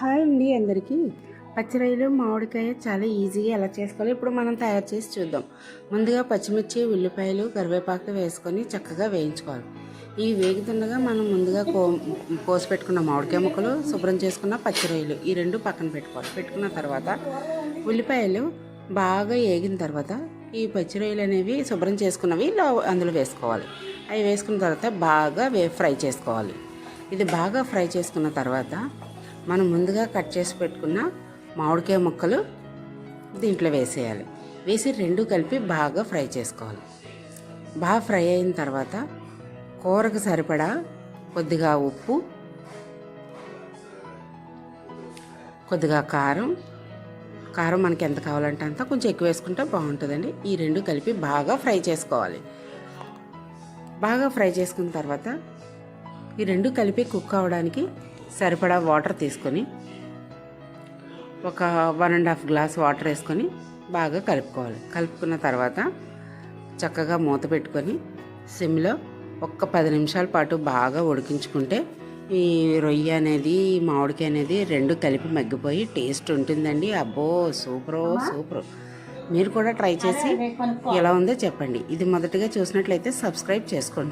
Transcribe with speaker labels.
Speaker 1: Hi అండి అందరికీ. పచ్చిరొయ్యలు మామిడికాయ చాలా ఈజీగా ఎలా చేసుకోవాలి? ఇప్పుడు మనం తయారు చేసి చూద్దాం. ముందుగా పచ్చిమిర్చి ఉల్లిపాయలు కరివేపాకు వేసుకొని చక్కగా వేయించుకోవాలి. ఈ వేగుతుండగా మనం ముందుగా కో కోసి పెట్టుకున్న మామిడికాయ ముక్కలు శుభ్రం చేసుకున్న పచ్చిరొయ్యలు ఈ రెండు పక్కన పెట్టుకోవాలి. పెట్టుకున్న తర్వాత ఉల్లిపాయలు బాగా వేగిన తర్వాత ఈ పచ్చిరొయ్యలు అనేవి శుభ్రం చేసుకున్నవి లో అందులో వేసుకోవాలి. అవి వేసుకున్న తర్వాత బాగా వే ఫ్రై చేసుకోవాలి. ఇది బాగా ఫ్రై చేసుకున్న తర్వాత మనం ముందుగా కట్ చేసి పెట్టుకున్న మామిడికాయ ముక్కలు దీంట్లో వేసేయాలి. వేసి రెండు కలిపి బాగా ఫ్రై చేసుకోవాలి. బాగా ఫ్రై అయిన తర్వాత కూరకు సరిపడా కొద్దిగా ఉప్పు కొద్దిగా కారం. కారం మనకి ఎంత కావాలంటే అంత. కొంచెం ఎక్కువ వేసుకుంటే బాగుంటుందండి. ఈ రెండు కలిపి బాగా ఫ్రై చేసుకోవాలి. బాగా ఫ్రై చేసుకున్న తర్వాత ఈ రెండు కలిపి కుక్ అవ్వడానికి సరిపడా వాటర్ తీసుకొని ఒక one and half glass water వేసుకొని బాగా కలుపుకోవాలి. కలుపుకున్న తర్వాత చక్కగా మూత పెట్టుకొని సిమ్లో ఒక్క పది నిమిషాల పాటు బాగా ఉడికించుకుంటే ఈ రొయ్య అనేది మామిడికాయ అనేది రెండు కలిపి మగ్గిపోయి టేస్ట్ ఉంటుందండి. అబ్బో సూపర్ సూపర్. మీరు కూడా ట్రై చేసి ఎలా ఉందో చెప్పండి. ఇది మొదటిగా చూసినట్లయితే సబ్స్క్రైబ్ చేసుకోండి.